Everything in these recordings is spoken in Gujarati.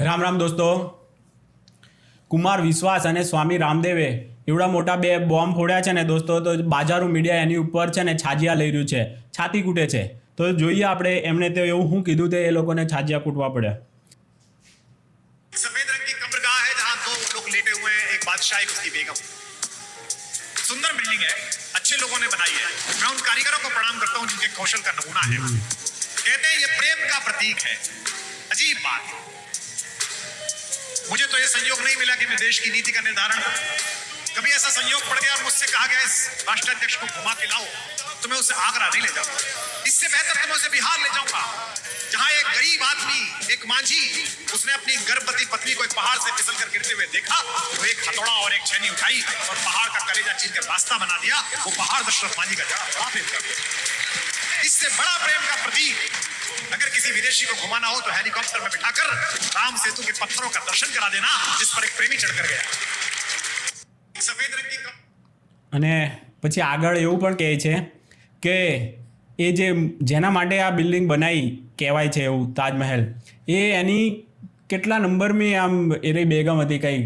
રામ રામ દોસ્તો કુમાર વિશ્વાસ અને સ્વામી રામદેવે એવડા મોટા બે બોમ્બ ફોડ્યા છે ને દોસ્તો તો બાજારું મીડિયા એની ઉપર છે ને છાજિયા લઈ રહ્યું છે છાતી કૂટે છે તો જોઈએ આપણે એમને તો એવું શું કીધું તે એ લોકોને છાજિયા કૂટવા પડ્યા सफेद रंग की कब्रगाह है जहां दो लोग लेटे हुए हैं एक बादशाह एक उसकी बेगम सुंदर बिल्डिंग है अच्छे लोगों ने बनाई है मैं उन कारीगरों को प्रणाम करता हूं जिनके कौशल का नमूना है कहते हैं ये प्रेम का प्रतीक है अजीब बात मुझे तो ये संयोग नहीं मिला कि मैं देश की नीति का निर्धारण कभी ऐसा संयोग पड़ गया और मुझसे कहा गया, इस राष्ट्राध्यक्ष को घुमा के लाओ तो मैं उसे आगरा नहीं ले जाऊँगा। इससे बेहतर तो मैं उसे बिहार ले जाऊँगा। जहाँ एक गरीब आदमी, एक मांझी, उसने अपनी गर्भवती पत्नी को एक पहाड़ से फिसल कर गिरते हुए देखा तो एक हथौड़ा और एक छेनी उठाई और पहाड़ का कलेजा चीर कर रास्ता बना दिया। वो पहाड़ दशरथ मांझी का जड़ा इससे बड़ा प्रेम का प्रतीक अगर किसी विदेशी को घुमाना हो तो हेलीकॉप्टर में बिठाकर राम सेतु के पत्थरों का दर्शन करा देना जिस पर एक प्रेमी चढ़कर गया सफेद रंग की कप- અને પછી આગળ એવું પણ કહે છે કે એ જે જેના માટે આ બિલ્ડિંગ બનાવી કહેવાય છે એવું તાજમહેલ એ એની કેટલા નંબરની આમ એ રહી બેગમ હતી કંઈ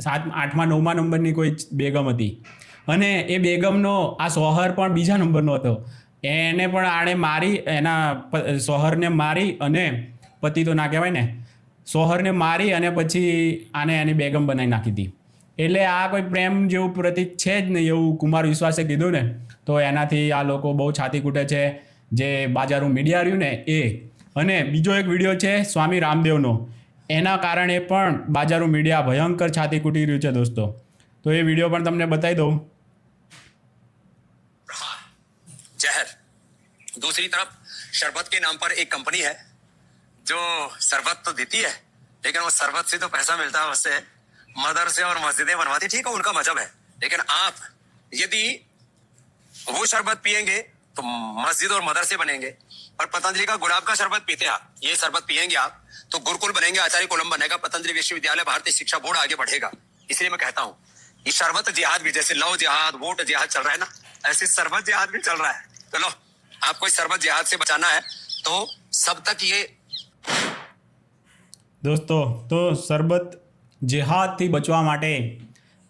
સાત આઠમા નવમા નંબરની કોઈ બેગમ હતી અને એ બેગમનો આ સોહર પણ બીજા નંબરનો હતો એને પણ આણે મારી, એના સોહરને મારી અને પતિ તો ના કહેવાય ને, સોહરને મારી અને પછી આને એની બેગમ બનાવી નાખી હતી એટલે આ કોઈ પ્રેમ જેવું પ્રતીક છે જ નહીં એવું કુમાર વિશ્વાસે કીધું ને, તો એનાથી આ લોકો બહુ છાતી કૂટે છે. જે બાજારું મીડિયા રહ્યું ને એ. અને બીજો એક વીડિયો છે સ્વામી રામદેવનો. એના કારણે પણ બાજારું મીડિયા ભયંકર છાતી કૂટી રહ્યું છે દોસ્તો. તો એ વીડિયો પણ તમને બતાવી દઉં. दूसरी तरफ़, शरबत के नाम पर एक कंपनी है, जो शरबत तो देती है, लेकिन वो शरबत से तो पैसा मिलता है उससे। मदरसे और मस्जिदें बनवाती, ठीक है, उनका मज़हब है। लेकिन आप, यदि वो शरबत पियेंगे तो मस्जिद और मदरसे बनेंगे। और पतंजलि का गुलाब का शरबत पीते हैं आप, ये शरबत पियेंगे आप तो गुरुकुल बनेंगे, आचार्य कोलम बनेगा, पतंजलि विश्वविद्यालय, भारतीय शिक्षा बोर्ड आगे बढ़ेगा। इसलिए मैं कहता हूँ, ये शरबत जिहाद भी, जैसे लव जिहाद, वोट जिहाद चल रहा है ना, ऐसे शरबत जिहाद भी चल रहा है। चलो आपको इस शरबत जिहाद से बचाना है तो सब तक ये દોસ્તો તો સરબત જેહાદથી બચવા માટે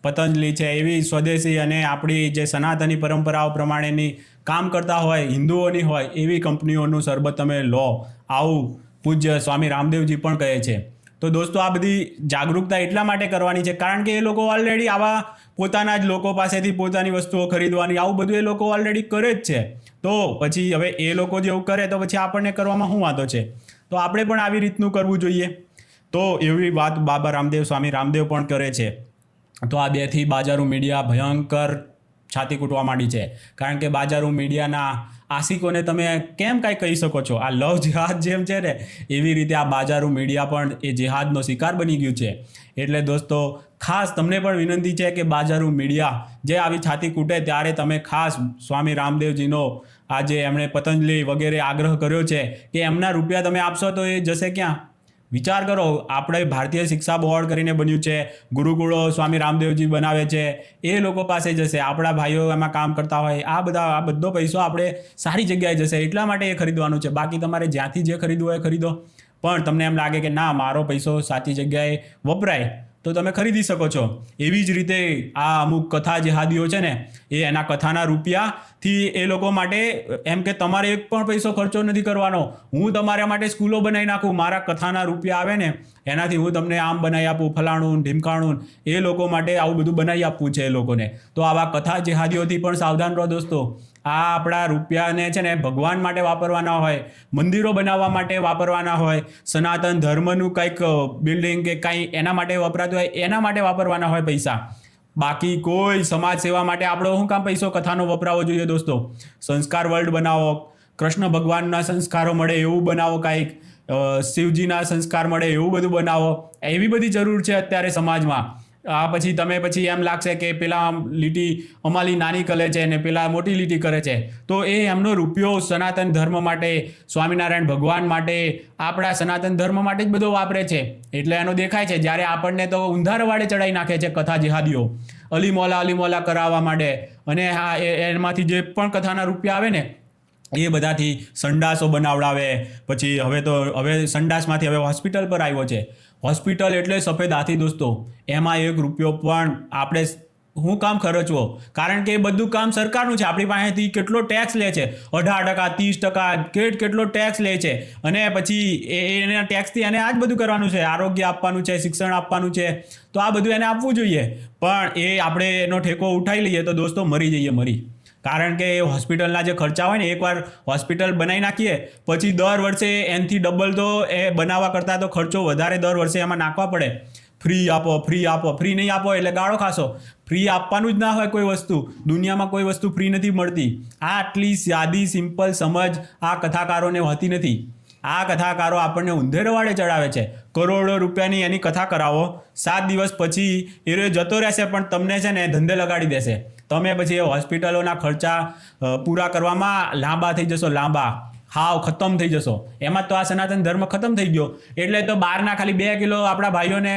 પતંજલિ છે એવી સ્વદેશી અને આપણી જે સનાતની પરંપરાઓ પ્રમાણેની કામ કરતા હોય હિન્દુઓની હોય એવી કંપનીઓનું સરબત તમે લો આવું પૂજ્ય સ્વામી રામદેવજી પણ કહે છે તો દોસ્તો આ બધી જાગૃતતા એટલા માટે કરવાની છે કારણ કે એ લોકો ઓલરેડી આવા પોતાના જ લોકો પાસેથી પોતાની વસ્તુઓ ખરીદવાની આવું બધું એ લોકો ઓલરેડી કરે જ છે તો પછી હવે એ લોકો જેવું કરે તો પછી આપણને કરવામાં શું વાંધો છે? તો આપણે પણ આવી રીતનું કરવું જોઈએ. તો એવી વાત બાબા રામદેવ સ્વામી રામદેવ પણ કરે છે. તો આ બેથી બાજારું મીડિયા ભયંકર છાતી કૂટવા માંડી છે. કારણ કે બાજારો મીડિયાના આશિકોને તમે કેમ કાંઈ કહી શકો છો? આ લવ જેહાદ જેમ છે ને, એવી રીતે આ બાજારો મીડિયા પણ એ જિહાદનો શિકાર બની ગયું છે. એટલે દોસ્તો, ખાસ તમને પણ વિનંતી છે કે બાજારું મીડિયા જે આવી છાતી કૂટે ત્યારે તમે ખાસ સ્વામી રામદેવજીનો આજે એમણે પતંજલિ વગેરે આગ્રહ કર્યો છે કે એમના રૂપિયા તમે આપશો તો એ જશે ક્યાં? વિચાર કરો, આપણે ભારતીય શિક્ષા બોર્ડ કરીને બન્યું છે, ગુરુકુળો સ્વામી રામદેવજી બનાવે છે, એ લોકો પાસે જશે, આપણા ભાઈઓ એમાં કામ કરતા હોય, આ બધા, આ બધો પૈસો આપણે સારી જગ્યાએ જશે, એટલા માટે એ ખરીદવાનું છે. બાકી તમારે જ્યાંથી જે ખરીદવું હોય ખરીદો. પણ તમને એમ લાગે કે ના, મારો પૈસો સાચી જગ્યાએ વપરાય. તો તમે ખરીદી શકો છો. એવી જ રીતે આ અમુક કથા જેહાદીઓ છે ને, એ એના કથાના રૂપિયાથી એ લોકો માટે, એમ કે તમારે એક પણ પૈસો ખર્ચો નથી કરવાનો. હું તમારા માટે સ્કૂલો બનાવી નાખું, મારા કથાના રૂપિયા આવે ને, એનાથી હું તમને આમ બનાવી આપું, ફલાણું, ઢીમકાણું, એ લોકો માટે આવું બધું બનાવી આપવું છે એ લોકોને. તો આવા કથા જેહાદીઓથી પણ સાવધાન રહો દોસ્તો. આ આપણા રૂપિયાને છે ને ભગવાન માટે વાપરવાના હોય, મંદિરો બનાવવા માટે વાપરવાના હોય, સનાતન ધર્મનું કંઈક બિલ્ડિંગ કે કાંઈ એના માટે વપરાતું હોય, એના માટે વાપરવાના હોય પૈસા. બાકી કોઈ સમાજ સેવા માટે આપણો શું કામ પૈસો? કથાનો વપરાવો જોઈએ દોસ્તો. સંસ્કાર વર્લ્ડ બનાવો, કૃષ્ણ ભગવાનના સંસ્કારો મળે એવું બનાવો કાંઈક શિવજીના સંસ્કાર મળે એવું બધું બનાવો. એવી બધી જરૂર છે અત્યારે સમાજમાં. આ પછી તમે પછી એમ લાગશે કે પેલા લીટી અમારી નાની કરે છે ને પેલા મોટી લીટી કરે છે. તો એ એમનો રૂપિયો સનાતન ધર્મ માટે, સ્વામિનારાયણ ભગવાન માટે, આપણા સનાતન ધર્મ માટે જ બધો વાપરે છે. એટલે એનો દેખાય છે, જ્યારે આપણને તો ઉંધારવાડે ચડાવી નાખે છે કથા જેહાદીઓ. અલી મોલા અલી મોલા કરાવવા માટે અને હા એમાંથી જે પણ કથાના રૂપિયા આવે ને, એ બધાથી સંડાસો બનાવડાવે. પછી હવે તો, હવે સંડાસમાંથી હવે હોસ્પિટલ પર આવ્યો છે. હોસ્પિટલ એટલે સફેદ હાથી દોસ્તો. એમાં એક રૂપિયો પણ આપણે હું કામ ખર્ચવો? કારણ કે એ બધું કામ સરકારનું છે. આપણી પાસેથી કેટલો ટેક્સ લે છે? અઢાર ટકા, ત્રીસ ટકા, કેટ કેટલો ટેક્સ લે છે? અને પછી એના ટેક્સથી એને આ જ બધું કરવાનું છે. આરોગ્ય આપવાનું છે, શિક્ષણ આપવાનું છે. તો આ બધું એને આપવું જોઈએ. પણ એ આપણે એનો ઠેકો ઉઠાવી લઈએ તો દોસ્તો મરી જઈએ, મરી. કારણ કે એ હોસ્પિટલના જે ખર્ચા હોય ને, એકવાર હોસ્પિટલ બનાવી નાખીએ, પછી દર વર્ષે એનથી ડબલ તો એ બનાવવા કરતાં તો ખર્ચો વધારે દર વર્ષે એમાં નાખવા પડે. ફ્રી આપો ફ્રી આપો, ફ્રી નહીં આપો એટલે ગાળો ખાશો. ફ્રી આપવાનું જ ના હોય કોઈ વસ્તુ. દુનિયામાં કોઈ વસ્તુ ફ્રી નથી મળતી. આ આટલી સાદી, સિમ્પલ સમજ આ કથાકારોને હોતી નથી. આ કથાકારો આપણને ઉંધેરવાડે ચડાવે છે. કરોડો રૂપિયાની એની કથા કરાવો. સાત દિવસ પછી એ જતો રહેશે પણ તમને છે ને ધંધે લગાડી દેશે. તમે પછી એ હોસ્પિટલોના ખર્ચા પૂરા કરવામાં લાંબા થઈ જશો, લાંબા. હાવ ખતમ થઈ જશો. એમાં તો આ સનાતન ધર્મ ખતમ થઈ ગયો. એટલે તો બહારના ખાલી બે કિલો આપણા ભાઈઓને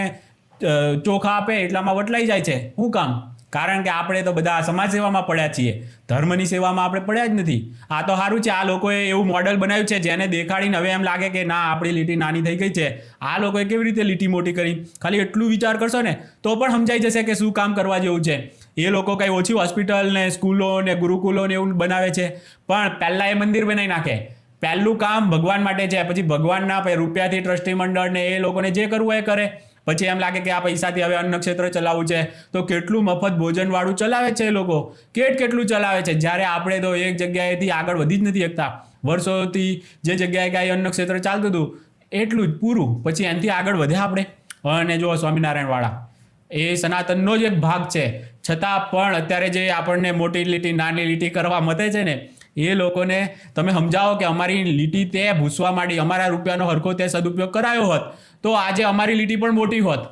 ચોખા આપે એટલામાં વટલાઈ જાય છે. શું કામ? કારણ કે આપણે તો બધા સમાજ સેવામાં પડ્યા છીએ. ધર્મની સેવામાં આપણે પડ્યા જ નથી. આ તો સારું છે. આ લોકોએ એવું મોડલ બનાવ્યું છે જેને દેખાડીને હવે એમ લાગે કે ના, આપણી લીટી નાની થઈ ગઈ છે. આ લોકોએ કેવી રીતે લીટી મોટી કરી? ખાલી એટલું વિચાર કરશો ને, તો પણ સમજાઈ જશે કે શું કામ કરવા જેવું છે. એ લોકો કંઈ ઓછી હોસ્પિટલ ને સ્કૂલો ને ગુરુકુલો ને એવું બનાવે છે. પણ પહેલાં એ મંદિર બનાવી નાખે. પહેલું કામ ભગવાન માટે છે. પછી ભગવાનના રૂપિયાથી ટ્રસ્ટી મંડળ ને એ લોકોને જે કરવું એ કરે. પછી એમ લાગે કે આ પૈસાથી હવે અન્ન ક્ષેત્ર ચલાવવું છે. તો કેટલું મફત ભોજનવાળું ચલાવે છે એ લોકો? કેટ કેટલું ચલાવે છે? જ્યારે આપણે તો એક જગ્યાએથી આગળ વધી જ નથી શકતા. વર્ષોથી જે જગ્યાએ કાંઈ અન્ન ક્ષેત્ર ચાલતું હતું, એટલું જ પૂરું. પછી એનાથી આગળ વધ્યા આપણે. અને જો સ્વામિનારાયણવાળા. એ સનાતનનો જ એક ભાગ છે. છતાં પણ અત્યારે જે આપણને મોટી લીટી, નાની લીટી કરવા મતે છે ને, એ લોકોને તમે સમજાવો કે અમારી લીટી તે ભૂસવા માંડી, અમારા રૂપિયાનો હરખો તે સદુપયોગ કરાયો હોત, તો આજે અમારી લીટી પણ મોટી હોત.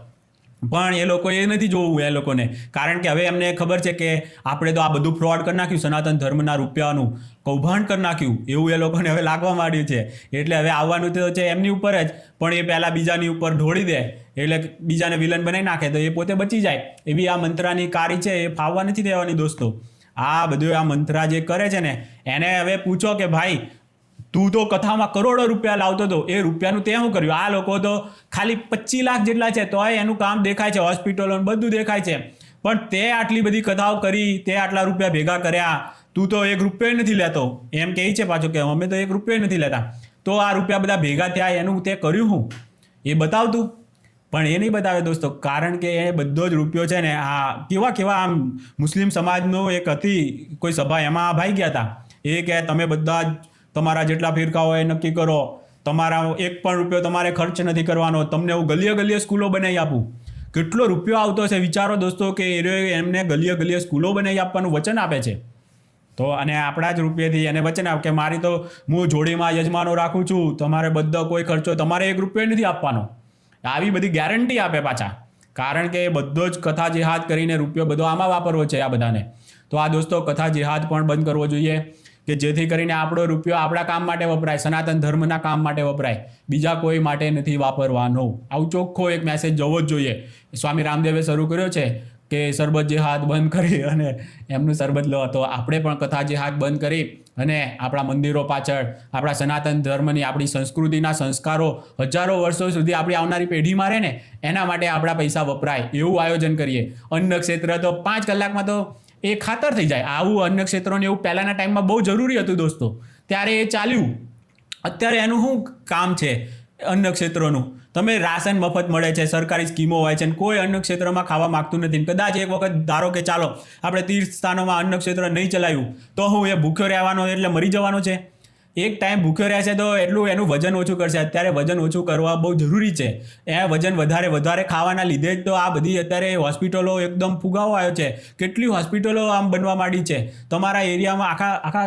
પણ એ લોકો એ નથી જોવું એ લોકોને. કારણ કે હવે એમને ખબર છે કે આપણે તો આ બધું ફ્રોડ કરી નાખ્યું, સનાતન ધર્મના રૂપિયાનું કૌભાંડ કરી નાખ્યું. એવું એ લોકોને હવે લાગવા માંડ્યું છે. એટલે હવે આવવાનું તો છે એમની ઉપર જ, પણ એ પહેલાં બીજાની ઉપર ઢોળી દે. એટલે બીજાને વિલન બનાવી નાખે તો એ પોતે બચી જાય. એવી આ મંત્રાની કારી છે, એ ફાવવા નથી દેવાની દોસ્તો. આ બધું આ મંત્રા જે કરે છે ને, એને હવે પૂછો કે ભાઈ તું તો કથામાં કરોડો રૂપિયા લાવતો હતો. એ રૂપિયાનું તે શું કર્યું? આ લોકો તો ખાલી પચીસ લાખ જેટલા છે, તોય એનું કામ દેખાય છે હોસ્પિટલો બધું દેખાય છે. પણ તે આટલી બધી કથાઓ કરી, તે આટલા રૂપિયા ભેગા કર્યા. તું તો એક રૂપિયો નથી લેતો. એમ કહે છે પાછું કે અમે તો એક રૂપિયો નથી લેતા. તો આ રૂપિયા બધા ભેગા થયા, એનું તે કર્યું હું એ બતાવતું પણ એ નહીં બતાવે દોસ્તો, કારણ કે એ બધો જ રૂપિયો છે ને, આ કેવા કેવા આમ મુસ્લિમ સમાજનો એક હતી, કોઈ સભા એમાં ભાઈ ગયા હતા. એ કે તમે બધા જ તમારા જેટલા ફિરકા હોય એ નક્કી કરો. તમારા એક પણ રૂપિયો તમારે ખર્ચ નથી કરવાનો. તમને હું ગલીએ ગલીએ સ્કૂલો બનાવી આપું. કેટલો રૂપિયો આવતો હશે? વિચારો દોસ્તો કે એ એમને ગલીએ ગલીએ સ્કૂલો બનાવી આપવાનું વચન આપે છે. તો અને આપણા જ રૂપિયાથી એને વચન આપ કે મારી તો હું જોડીમાં યજમાનો રાખું છું. તમારે બધો કોઈ ખર્ચો તમારે એક રૂપિયો નથી આપવાનો. આવી બધી ગેરંટી આપે પાછા. કારણ કે બધો જ કથા જેહાદ કરીને રૂપિયો બધો આમાં વાપરવો છે આ બધાને. તો આ દોસ્તો કથા જેહાદ પણ બંધ કરવો જોઈએ. કે જેથી કરીને આપણો રૂપિયો આપણા કામ માટે વપરાય, સનાતન ધર્મના કામ માટે વપરાય. બીજા કોઈ માટે નથી વાપરવાનો. આવું ચોખ્ખો એક મેસેજ જવો જ જોઈએ. સ્વામી રામદેવે શરૂ કર્યો છે કે સરબત જેહાદ બંધ કરી અને એમનું સરબત લો. તો આપણે પણ કથા જેહાદ બંધ કરી અને આપણા મંદિરો પાછળ, આપણા સનાતન ધર્મની, આપણી સંસ્કૃતિના સંસ્કારો હજારો વર્ષો સુધી આપણી આવનારી પેઢીમાં રહે ને, એના માટે આપણા પૈસા વપરાય. એવું આયોજન કરીએ. અન્ન ક્ષેત્ર તો પાંચ કલાકમાં તો એ ખાતર થઈ જાય. આવું અન્ય ક્ષેત્રોને એવું પહેલાંના ટાઈમમાં બહુ જરૂરી હતું દોસ્તો. ત્યારે એ ચાલ્યું. અત્યારે એનું શું કામ છે? અન્ન ક્ષેત્રોનું. તમે રાશન મફત મળે છે, સરકારી સ્કીમો હોય છે અને કોઈ અન્ન ક્ષેત્રમાં ખાવા માગતું નથી. કદાચ એક વખત ધારો કે ચાલો, આપણે તીર્થ સ્થાનોમાં અન્ન ક્ષેત્ર નહીં ચલાવ્યું તો હું એ ભૂખ્યો રહેવાનો એટલે મરી જવાનો છે? એક ટાઈમ ભૂખ્યો રહેશે તો એટલું એનું વજન ઓછું કરશે. અત્યારે વજન ઓછું કરવા બહુ જરૂરી છે. એ વજન વધારે વધારે ખાવાના લીધે જ તો આ બધી અત્યારે હોસ્પિટલો એકદમ ફુગાવો આવ્યો છે. કેટલી હોસ્પિટલો આમ બનવા માંડી છે. તમારા એરિયામાં આખા આખા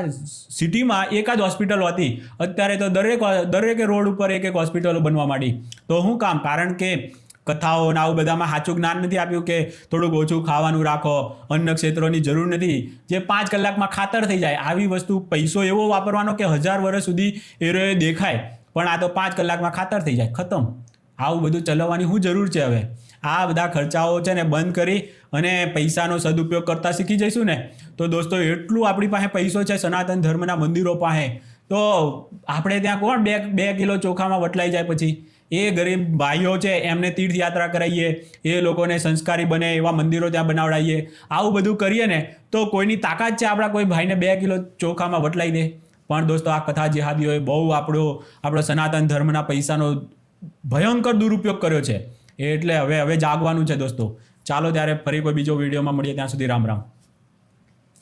સિટીમાં એક જ હોસ્પિટલ હતી. અત્યારે તો દરેક દરેક રોડ ઉપર એક એક હોસ્પિટલો બનવા માંડી. તો શું કામ, કારણ કે કથાઓ ને આવું બધામાં સાચું જ્ઞાન નથી આપ્યું કે થોડુંક ઓછું ખાવાનું રાખો અન્ન ક્ષેત્રોની જરૂર નથી. જે પાંચ કલાકમાં ખાતર થઈ જાય, આવી વસ્તુ પૈસો એવો વાપરવાનો કે હજાર વર્ષ સુધી એ રહ્યો દેખાય. પણ આ તો પાંચ કલાકમાં ખાતર થઈ જાય, ખતમ. આવું બધું ચલાવવાની શું જરૂર છે હવે. આ બધા ખર્ચાઓ છે ને બંધ કરી અને પૈસાનો સદુપયોગ કરતા શીખી જઈશું ને. તો દોસ્તો, એટલું આપણી પાસે પૈસો છે સનાતન ધર્મના મંદિરો પાસે. તો આપણે ત્યાં કોણ બે બે કિલો ચોખામાં વટલાઈ જાય પછી? એ ગરીબ ભાઈઓ છે, એમને તીર્થયાત્રા કરાવીએ એ લોકોને સંસ્કારી બને, એવા મંદિરો ત્યાં બનાવડાવીએ આવું બધું કરીએ ને, તો કોઈની તાકાત છે આપણા કોઈ ભાઈને બે કિલો ચોખામાં વટલાઈ દે? પણ દોસ્તો, આ કથા જેહાદીઓએ બહુ આપણો આપણો સનાતન ધર્મના પૈસાનો ભયંકર દુરુપયોગ કર્યો છે. એટલે હવે હવે જાગવાનું છે દોસ્તો. ચાલો ત્યારે ફરી કોઈ બીજો વિડીયોમાં મળીએ, ત્યાં સુધી રામ રામ.